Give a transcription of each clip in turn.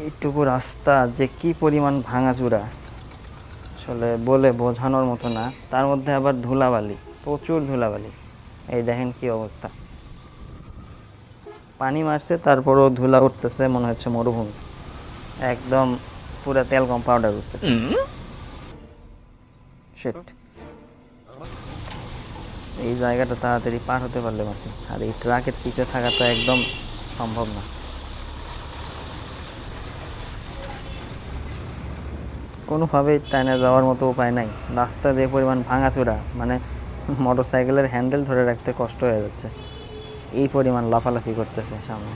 এইটুকু রাস্তা যে কি পরিমাণ ভাঙাচুরা আসলে বলে বোঝানোর মতো না। তার মধ্যে আবার ধুলাবালি প্রচুর ধুলাবালি। এই দেখেন কি অবস্থা। পানি মারছে তারপরও ধুলা উঠতেছে মনে হচ্ছে মরুভূমি। একদম পুরো তেল কম পাউডার উঠতেছে. এই জায়গাটা তাড়াতাড়ি পার হতে পারলে মাসি। আর এই ট্রাকের পিছে থাকা তো একদম সম্ভব না। কোনোভাবেই টাইনে যাওয়ার মতো উপায় নাই। রাস্তা যে পরিমাণ ভাঙাচোরা মানে মোটর সাইকেলের হ্যান্ডেল ধরে রাখতে কষ্ট হয়ে যাচ্ছে। এই পরিমাণ লাফালাফি করতেছে সামনে।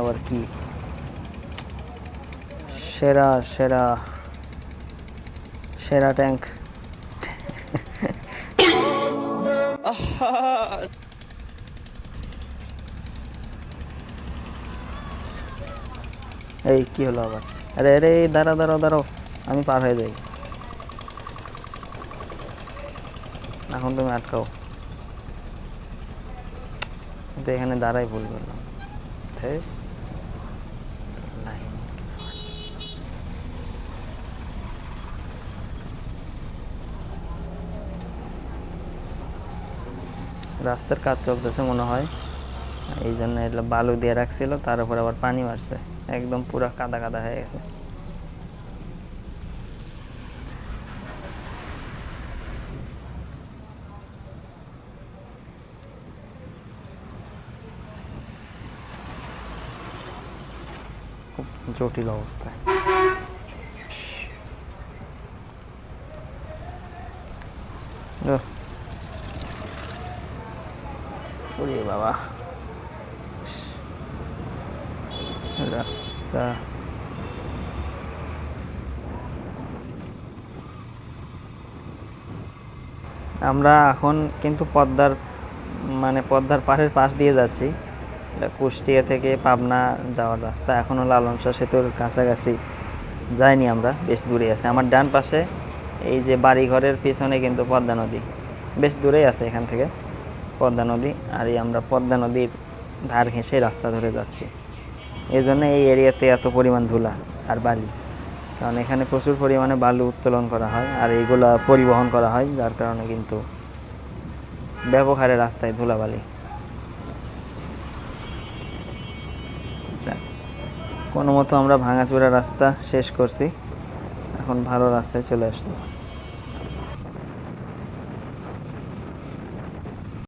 আবার কি? সেরা সেরা সেরা ট্যাঙ্ক। এই, কি হলো আবার? আরে আরে দাঁড়াও দাঁড়া দাঁড়াও দাঁড়াও। আমি পার হয়ে যাই। এখন তুমি আটকাও। কিন্তু এখানে দাঁড়াই ভুল করলাম। ধের। রাস্তার কাজ চলতেছে মনে হয়। এই জন্য এটা বালু দিয়ে রাখছিল, তার উপর আবার পানি মারছে। একদম পুরো কাদা কাদা হয়ে গেছে। খুব জটিল অবস্থায় ওহ। ওরে বাবা। রাস্তা। আমরা এখন কিন্তু পদ্মার মানে পদ্মার পাড়ের পাশ দিয়ে যাচ্ছি। এটা কুষ্টিয়া থেকে পাবনা যাওয়ার রাস্তা। এখনও লালন শাহ সেতুর কাছাকাছি যাইনি আমরা, বেশ দূরে আছে। আমার ডান পাশে এই যে বাড়িঘরের পিছনে কিন্তু পদ্মা নদী, বেশ দূরেই আছে এখান থেকে। পদ্মা নদী আর এই আমরা পদ্মা নদীর ধার ঘেঁষে রাস্তা ধরে যাচ্ছি। এই জন্য এই এরিয়াতে এত পরিমাণ ধুলা আর বালি। কারণ এখানে প্রচুর পরিমাণে বালু উত্তোলন করা হয় আর এইগুলা পরিবহন করা হয়, যার কারণে কিন্তু ব্যাপক হারে রাস্তায় ধুলাবালি। কোনো মতো আমরা ভাঙাচোরা রাস্তা শেষ করছি। এখন ভালো রাস্তায় চলে আসছি।